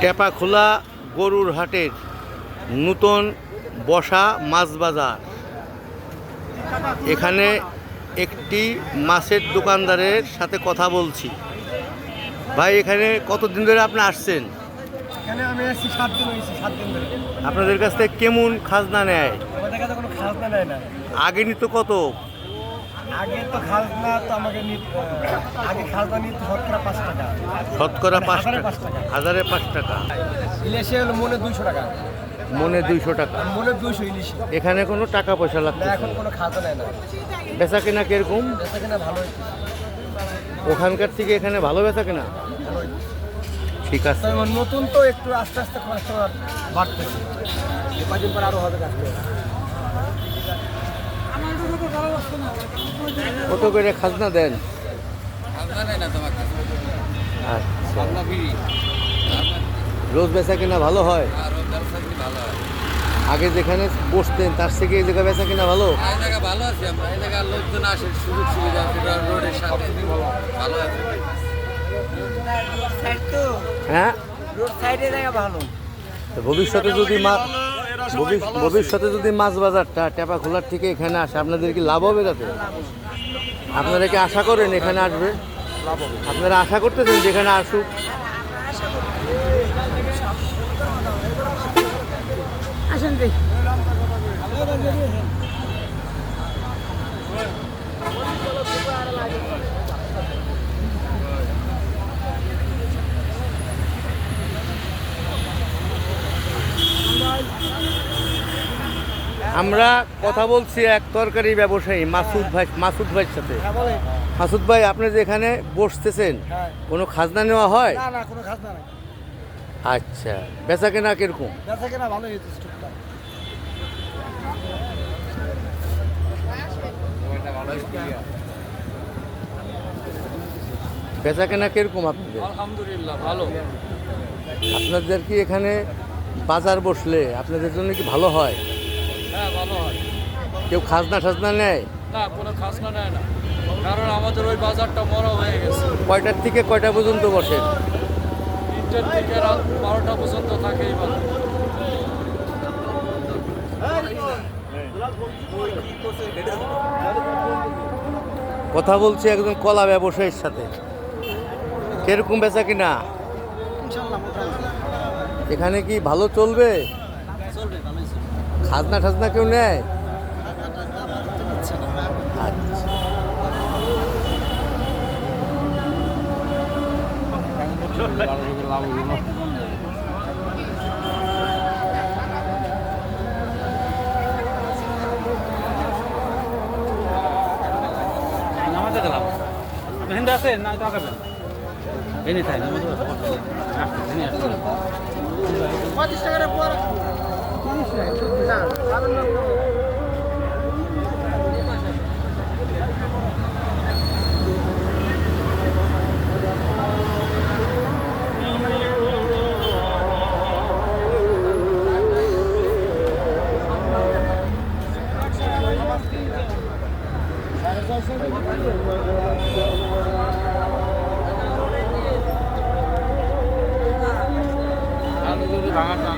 টেপাখোলা গরুর হাটের নূতন বসা মাছ বাজার। এখানে একটি মাছের দোকানদারের সাথে কথা বলছি। ভাই এখানে কতদিন ধরে আপনি আসছেন? এখানে আমি আসছি সাত দিন হয়েছি সাত দিন ধরে। আপনাদের কাছ থেকে কেমন খাজনা নেয়? আমাদের কাছে কোনো খাজনা নেয় না। আগে নিত কত? আগে তো খাজনা তো আমাকে আগে খাজনা নিত শতকরা পাঁচ টাকা। শতকরা পাঁচ হাজারে টাকা। পাঁচ টাকা। হাজারে পাঁচ টাকা। ইলিশে হলো মনে দুইশো টাকা। মনে দুইশো টাকা। মনে দুইশো ইলিশ। এখানে কোনো টাকা পয়সা না লাগছে এখন কোনো খাজনা নেয় না। বেচা কেনা কীরকম? বেচা কিনা ভালো ওখানকার থেকে এখানে ভালো বেচা কেনা? ঠিক আছে। তবে নতুন তো একটু আস্তে আস্তে কাস্টমার বাড়তেছে। এ কদিন পর আরও হবে কাস্টমার কত করে খাজনা দেন? আচ্ছা। রোজ বেচা কেনা ভালো হয়? ভালো হয়। আগে যেখানে বসতেন তার থেকে এই জায়গা বেচা কেনা ভালো? এই ভালো আছি আমরা। এই জায়গার লোকজন আসে সুযোগ সুবিধা আছে রোডের সাথে ভালো আছে। হ্যাঁ? রোড সাইডে জায়গা ভালো। তো ভবিষ্যতে যদি মা- ভবিষ্যতে যদি মাছ বাজারটা টেপা খোলার থেকে এখানে আসে আপনাদের কি লাভ হবে তাতে? আপনারা কি আশা করেন এখানে আসবে? আপনারা আশা করতেছেন যেখানে আসুক? আসেন দেখি। আমরা কথা বলছি এক তরকারি ব্যবসায়ী মাসুদ ভাই মাসুদ ভাইয়ের সাথে। হ্যাঁ মাসুদ ভাই আপনি যে এখানে বসতেছেন হ্যাঁ। কোনো খাজনা নেওয়া হয়? না না কোনো খাজনা নাই। আচ্ছা বেচা কেনা কীরকম? বেচা কিনা ভালো বেচা কেনা কীরকম আপনাদের? আলহামদুলিল্লাহ ভালো। আপনাদের কি এখানে বাজার বসলে আপনাদের জন্য কি ভালো হয়? হ্যাঁ ভালো হয়। কেউ খাজনা টাজনা নেয়? না কোনো খাজনা নেয় না। কারণ আমাদের ওই বাজারটা মরা হয়ে গেছে। কয়টার থেকে কয়টা পর্যন্ত বসেন তিনটের থেকে রাত বারোটা পর্যন্ত থাকে এই বাজার কথা বলছি একজন কলা ব্যবসায়ীর সাথে। কীরকম বেচা কিনা? এখানে কি ভালো চলবে? খাজনা টাজনা কেউ নেয়? নামাজে গেলাম আপনি হিন্দু আছেন না তো আঁকাবেন এনে তাই নামাজ পঁচিশ টাকার পর না টাকাটা